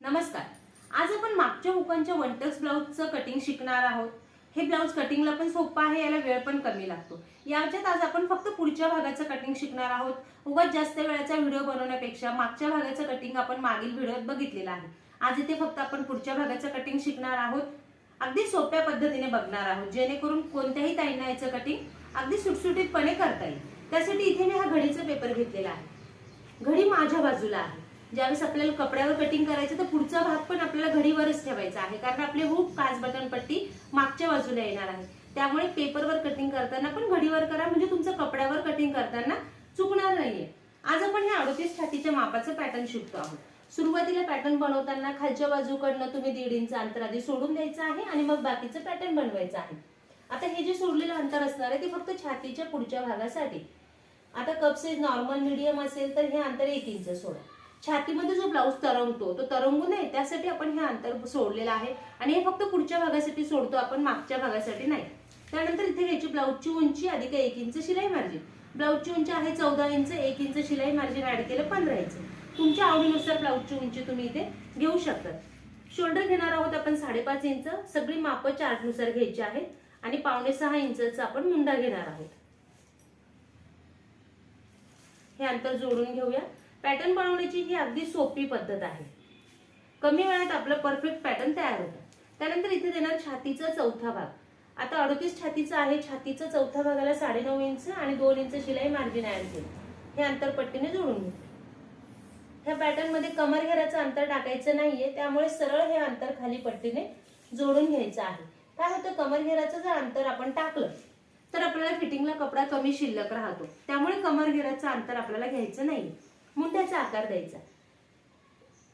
नमस्कार. आज आपण मागच्या हुकांच्या वनटक्स ब्लाऊजचं कटिंग शिकणार आहोत. हे ब्लाऊज कटिंगला पण सोपं आहे याला वेळ पण कमी लागतो. याच्यात आज आपण फक्त पुढच्या भागाचं कटिंग शिकणार आहोत. उगाच जास्त वेळाचा व्हिडिओ बनवण्यापेक्षा मागच्या भागाचं कटिंग आपण मागील व्हिडिओत बघितलेलं आहे. आज इथे फक्त आपण पुढच्या भागाचं कटिंग शिकणार आहोत. अगदी सोप्या पद्धतीने बघणार आहोत जेणेकरून कोणत्याही ताईंना याचं कटिंग अगदी सुटसुटीतपणे करता येईल. त्यासाठी इथे मी हा घडीचा पेपर घेतलेला आहे. घडी माझ्या बाजूला आहे. ज्यावेळेस आपल्याला कपड्यावर कटिंग करायचं तर पुढचा भाग पण आपल्याला घडीवरच ठेवायचा आहे. कारण आपले हुक काच बटन पट्टी मागच्या बाजूला येणार आहे. त्यामुळे पेपरवर कटिंग करताना पण घडीवर करा. म्हणजे तुमचं कपड्यावर कटिंग करताना चुकणार नाहीये. आज आपण हे अडतीस छातीच्या मापाचं पॅटर्न शिकतो आहोत. सुरुवातीला पॅटर्न बनवताना खालच्या बाजूकडनं तुम्ही दीड इंच अंतर आधी सोडून द्यायचं आहे आणि मग बाकीचं पॅटर्न बनवायचं आहे. आता हे जे सोडलेलं अंतर असणार आहे ते फक्त छातीच्या पुढच्या भागासाठी. आता कप साईज नॉर्मल मीडियम असेल तर हे अंतर एक इंच सोडा. छातीमध्ये जो ब्लाऊज तरंगतो तो तरंगू नये त्यासाठी आपण हे अंतर सोडलेलं आहे. आणि हे फक्त पुढच्या भागासाठी सोडतो आपण मागच्या भागासाठी नाही. त्यानंतर इथे घ्यायची ब्लाऊजची उंची अधिक एक इंच शिलाई मार्जिन ब्लाऊजची उंची आहे चौदा इंच एक इंच शिलाई मार्जिन ऍड केलं पंधरा इंच तुमच्या आवडीनुसार ब्लाऊजची उंची तुम्ही इथे घेऊ शकता. शोल्डर घेणार आहोत आपण साडेपाच इंच सगळी मापं चार्टनुसार घ्यायची आहेत. आणि पावणे सहा इंचचा आपण मुंडा घेणार आहोत. हे अंतर जोडून घेऊया. पॅटर्न बनवण्याची ही अगदी सोपी पद्धत आहे. कमी वेळात आपलं परफेक्ट पॅटर्न तयार होतं. त्यानंतर इथे देणार छातीचा चौथा भाग. आता अडतीस छातीचा आहे. छातीचा चौथा भागाला साडेनऊ इंच आणि दोन इंच शिलाई मार्जिन ऍड केलं हे अंतर पट्टीने जोडून घेतलं ह्या पॅटर्नमध्ये कमर घेराचं अंतर टाकायचं नाहीये. त्यामुळे सरळ हे अंतर खाली पट्टीने जोडून घ्यायचं आहे. काय होतं कमरघेराचं जर अंतर आपण टाकलं तर आपल्याला फिटिंगला कपडा कमी शिल्लक राहतो. त्यामुळे कमरघेराचं अंतर आपल्याला घ्यायचं नाही. मुंड्याचा आकार द्यायचा.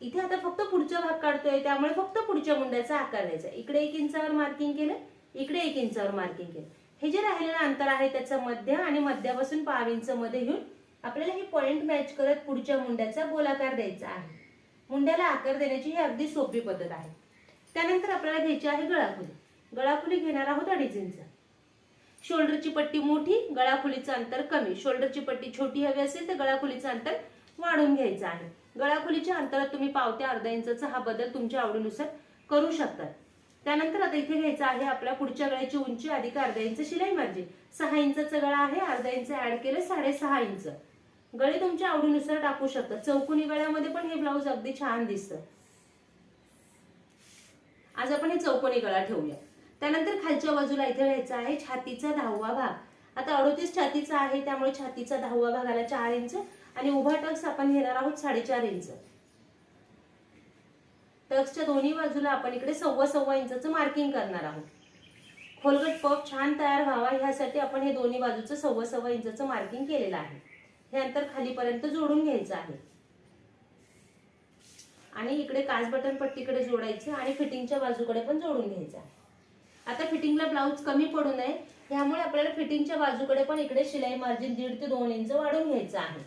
इथे आता फक्त पुढचा भाग काढतोय त्यामुळे फक्त पुढच्या मुंड्याचा आकार द्यायचा. इकडे एक इंचावर मार्किंग केलं इकडे एक इंचावर मार्किंग केलं. हे जे राहिलेलं अंतर आहे त्याचं मध्य आणि मध्यापासून पाव इंच मध्ये घेऊन आपल्याला हे पॉइंट मॅच करत पुढच्या मुंड्याचा गोलाकार द्यायचा आहे. मुंड्याला आकार देण्याची ही अगदी सोपी पद्धत आहे. त्यानंतर आपल्याला घ्यायची आहे गळाखोली. गळाखुली घेणार आहोत अडीच इंच शोल्डरची पट्टी मोठी गळाखुलीचं अंतर कमी. शोल्डरची पट्टी छोटी हवी असेल तर गळाखुलीचं अंतर वाढून घ्यायचं आहे. गळाखुलीच्या अंतरात तुम्ही पावत्या अर्धा इंचाचा हा बदल तुमच्या आवडीनुसार करू शकतात त्यानंतर आता इथे घ्यायचं आहे आपल्या पुढच्या गळ्याची उंची अधिक अर्धा इंच शिलाई मार्जिन सहा इंचाचा गळा आहे अर्धा इंच ऍड केलं साडेसहा इंच. गळे तुमच्या आवडीनुसार टाकू शकता. चौकोनी गळ्यामध्ये पण हे ब्लाऊज अगदी छान दिसतं. आज आपण हे चौकोनी गळा ठेवूया. त्यानंतर खालच्या बाजूला इथे घ्यायचा आहे छातीचा दहावा भाग. आता अडोतीस छातीचा आहे त्यामुळे छातीचा दहावा भागाला चार इंच आणि उभा टक्स आपण घेणार आहोत साडेचार इंच. टक्सच्या दोन्ही बाजूला आपण इकडे सव्वा सव्वा इंचाचं मार्किंग करणार आहोत. खोलगट पफ छान तयार व्हावा ह्यासाठी आपण हे दोन्ही बाजूचं सव्वा सव्वा इंचाचं मार्किंग केलेलं आहे. हे अंतर खालीपर्यंत जोडून घ्यायचं आहे. आणि इकडे काच बटन पट्टीकडे जोडायचं आणि फिटिंगच्या बाजूकडे पण जोडून घ्यायचं आहे. आता फिटिंगला ब्लाऊज कमी पडू नये. त्यामुळे आपल्याला फिटिंगच्या बाजूकडे पण इकडे शिलाई मार्जिन दीड ते दोन इंच वाढून घ्यायचं आहे.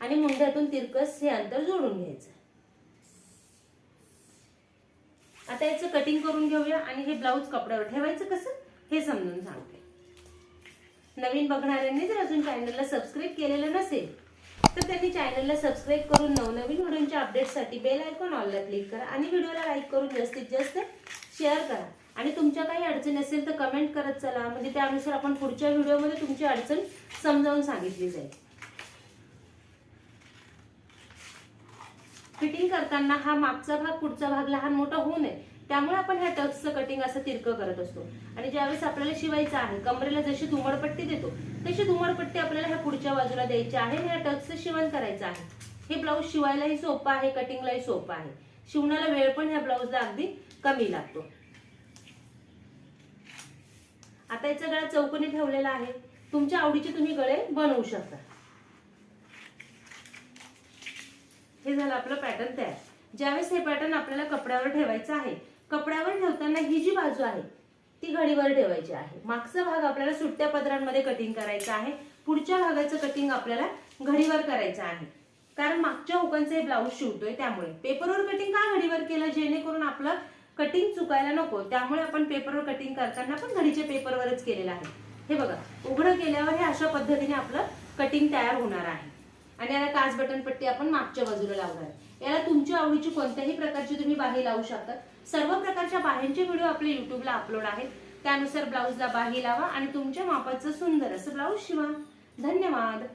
आणि मुंड्यातून तिरकस हे अंतर जोडून घ्यायचं. आता याचं कटिंग करून घेऊया आणि हे ब्लाऊज कपड्यावर ठेवायचं कसं? हे समजून सांगते. नवीन बघणाऱ्यांनी जर अजून चॅनलला सबस्क्राईब केलेलं नसेल तर त्यांनी चॅनलला सबस्क्राईब करून नवनवीन व्हिडिओच्या अपडेटसाठी बेल आयकॉन ऑलला क्लिक करा आणि व्हिडिओला लाईक करून जास्तीत जास्त शेअर करा. आणि तुमच्या काही अडचण असेल तर कमेंट करत चला. म्हणजे त्यानुसार आपण पुढच्या व्हिडिओमध्ये तुमची अडचण समजावून सांगितली जाईल. फिटिंग करताना हा मागचा भाग पुढचा भाग लहान मोठा होऊ नये. त्यामुळे आपण ह्या टक्सचं कटिंग असं तिरकं करत असतो. आणि ज्यावेळेस आपल्याला शिवायचं आहे कमरेला जशी धुमडपट्टी देतो तशी धुमडपट्टी आपल्याला ह्या पुढच्या बाजूला द्यायची आहे आणि ह्या टक्सचं शिवण करायचं आहे. हे ब्लाऊज शिवायलाही सोपं आहे कटिंगलाही सोपं आहे. शिवण्याला वेळ पण ह्या ब्लाऊजला अगदी कमी लागतो. आता याचा गळा चौकोनी ठेवलेला आहे. तुमच्या आवडीचे तुम्ही गळे बनवू शकता. हे झालं आपलं पॅटर्न तयार. ज्यावेळेस हे पॅटर्न आपल्याला कपड्यावर ठेवायचं आहे कपड्यावर ठेवताना ही जी बाजू आहे ती घडीवर ठेवायची आहे. मागचा भाग आपल्याला सुट्ट्या पदरांमध्ये कटिंग करायचा आहे. पुढच्या भागाचं कटिंग आपल्याला घडीवर करायचं आहे. कारण मागच्या हुकांचं हे ब्लाऊज शिवतोय त्यामुळे. पेपरवर कटिंग का घडीवर केलं? जेणेकरून आपलं कटिंग चुकायला नको. त्यामुळे आपण पेपरवर कटिंग करताना पण घडीच्या पेपरवरच केलेलं आहे. हे बघा उघडं केल्यावर हे अशा पद्धतीने आपलं कटिंग तयार होणार आहे. आणि याला काच बटन पट्टी आपण मागच्या बाजूला लावणार आहे. याला तुमच्या आवडीची कोणत्याही प्रकारची तुम्ही बाही लावू शकता. सर्व प्रकारच्या बाह्यांचे व्हिडिओ आपल्या युट्यूबला अपलोड आहेत. त्यानुसार ब्लाऊजला बाही लावा आणि तुमच्या मापाचं सुंदर असं ब्लाऊज शिवा. धन्यवाद.